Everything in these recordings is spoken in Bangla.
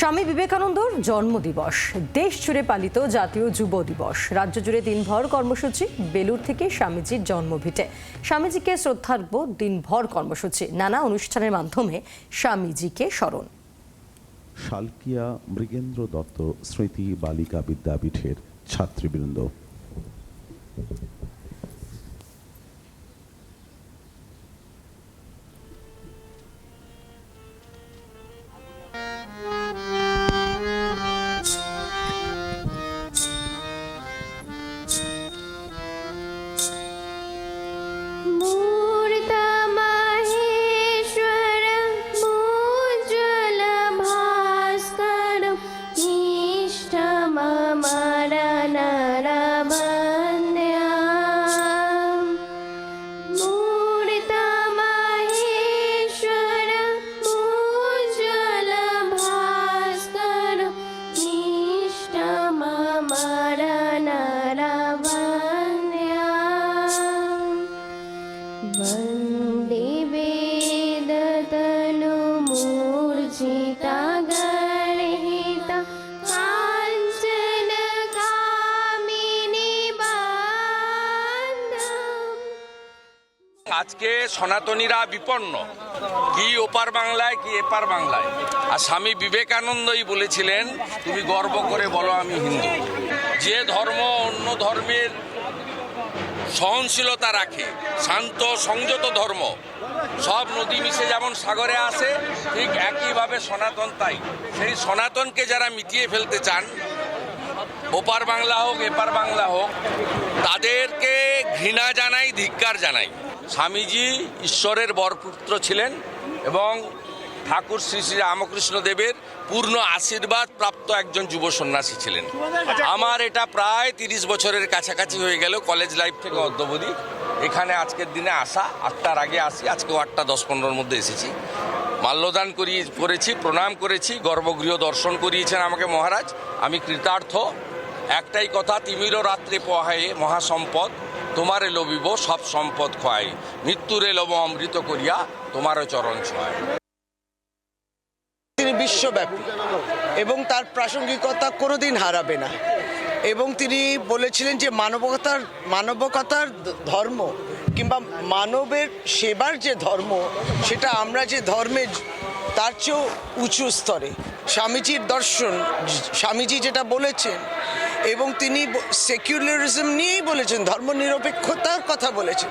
স্বামী বিবেকানন্দর জন্মদিবস। দেশ জুড়ে পালিত জাতীয় যুব দিবস। রাজ্য জুড়ে দিনভর কর্মসূচি বেলুর থেকে স্বামীজির জন্মভিটে। স্বামীজিকে শ্রদ্ধার্ঘ্য দিনভর কর্মসূচি। নানা অনুষ্ঠানের মাধ্যমে স্বামীজিকে স্মরণ। শালকিয়া মৃগেন্দ্র দত্ত স্মৃতি বালিকা বিদ্যাপীঠের ছাত্রীবৃন্দ। वन्दे वेदतनुमूर्जिता गणहिता काञ्चन कामिनी बान्धम् আজকে সনাতনীরা বিপন্ন কি ওপার বাংলায় কি এপার বাংলায় আর স্বামী বিবেকানন্দই বলেছিলেন তুমি গর্ব করে বলো আমি হিন্দু যে ধর্ম অন্য ধর্মের সহনশীলতা রাখে, শান্ত, সংযত ধর্ম। সব নদী মিশে যেমন সাগরে আসে, ঠিক একইভাবে সনাতন তাই। সেই সনাতনকে যারা মিটিয়ে ফেলতে চান, ওপার বাংলা হোক, এপার বাংলা হোক, তাদেরকে ঘৃণা জানাই, ধিক্কার জানাই। স্বামীজি ঈশ্বরের বরপুত্র ছিলেন এবং ঠাকুর শ্রী শ্রী রামকৃষ্ণ দেবের পূর্ণ আশীর্বাদ প্রাপ্ত একজন যুব সন্ন্যাসী ছিলেন। আমার এটা প্রায় তিরিশ বছরের কাছাকাছি হয়ে গেল কলেজ লাইফ থেকে অদ্যবধি। এখানে আজকের দিনে আসা আটটার আগে আসি আজকেও আটটা দশ পনেরোর মধ্যে এসেছি। মাল্যদান করি করেছি প্রণাম করেছি গর্ভগৃহ দর্শন করিয়েছেন আমাকে মহারাজ। আমি কৃতার্থ। একটাই কথা তিমিরও রাত্রে পোহায়ে মহাসম্পদ তোমারে লবিব সব সম্পদ খোয়াই মৃত্যুরে লব অমৃত করিয়া তোমারও চরণ ছয় বিশ্বব্যাপী এবং তার প্রাসঙ্গিকতা কোনোদিন হারাবে না। এবং তিনি বলেছিলেন যে মানবতার মানবকতার ধর্ম কিংবা মানবের সেবার যে ধর্ম, সেটা আমরা যে ধর্মে তার চেয়েও উঁচু স্তরে। স্বামীজির দর্শন, স্বামীজি যেটা বলেছেন এবং তিনি সেকুলারিজম নিয়েই বলেছেন, ধর্মনিরপেক্ষতার কথা বলেছেন।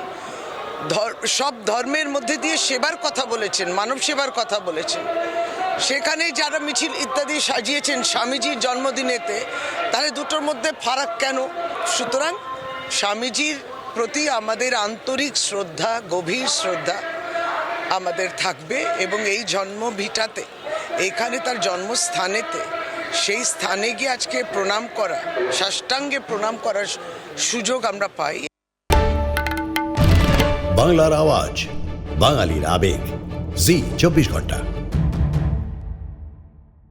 সব ধর্মের মধ্যে দিয়ে সেবার কথা বলেছেন, মানব সেবার কথা বলেছেন। সেখানে যারা মিছিল ইত্যাদি সাজিয়েছেন স্বামীজির জন্মদিনেতে, তাহলে দুটোর মধ্যে ফারাক কেন? সুতরাং স্বামীজির প্রতি আমাদের আন্তরিক শ্রদ্ধা, গভীর শ্রদ্ধা আমাদের থাকবে এবং এই জন্মভিটাতে, এখানে তার জন্মস্থানেতে, সেই স্থানে গিয়ে আজকে প্রণাম করা, সাষ্টাঙ্গে প্রণাম করার সুযোগ আমরা পাই। বাংলার আওয়াজ, বাঙালির আবেগ, জি, চব্বিশ ঘণ্টা।